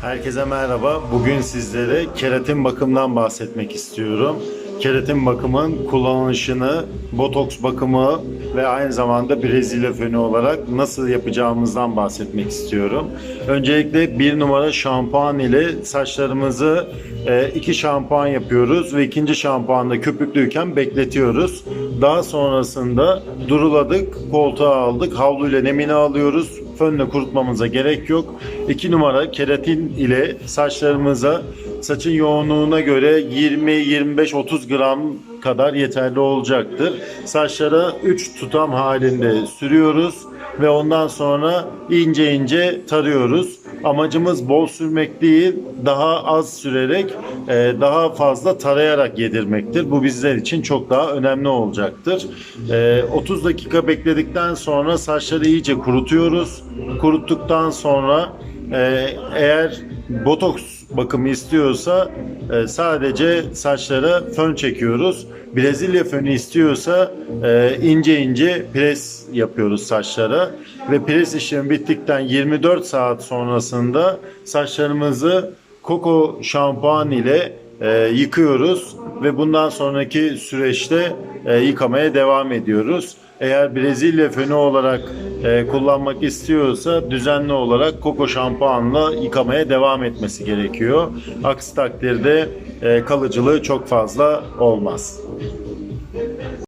Herkese merhaba. Bugün sizlere keratin bakımından bahsetmek istiyorum. Keratin bakımın kullanılışını, botoks bakımı ve aynı zamanda Brezilya fönü olarak nasıl yapacağımızdan bahsetmek istiyorum. Öncelikle bir numara şampuan ile saçlarımızı e, iki şampuan yapıyoruz ve ikinci şampuanda köpüklüyken bekletiyoruz. Daha sonrasında duruladık, koltuğa aldık, havluyla nemini alıyoruz. Fönle kurutmamıza gerek yok. 2 numara keratin ile saçlarımıza saçın yoğunluğuna göre 20, 25, 30 gram kadar yeterli olacaktır. Saçlara 3 tutam halinde sürüyoruz ve ondan sonra ince ince tarıyoruz. Amacımız bol sürmek değil, daha az sürerek e, daha fazla tarayarak yedirmektir. Bu bizler için çok daha önemli olacaktır. E, 30 dakika bekledikten sonra saçları iyice kurutuyoruz. Kuruttuktan sonra e, eğer botoks bakımı istiyorsa e, sadece saçlara fön çekiyoruz. Brezilya fönü istiyorsa e, ince ince pres yapıyoruz saçlara ve pres işlemi bittikten 24 saat sonrasında saçlarımızı koko şampuan ile e, yıkıyoruz ve bundan sonraki süreçte e, yıkamaya devam ediyoruz. Eğer Brezilya fönü olarak e, kullanmak istiyorsa düzenli olarak koko şampuanla yıkamaya devam etmesi gerekiyor. Aksi takdirde e, kalıcılığı çok fazla olmaz.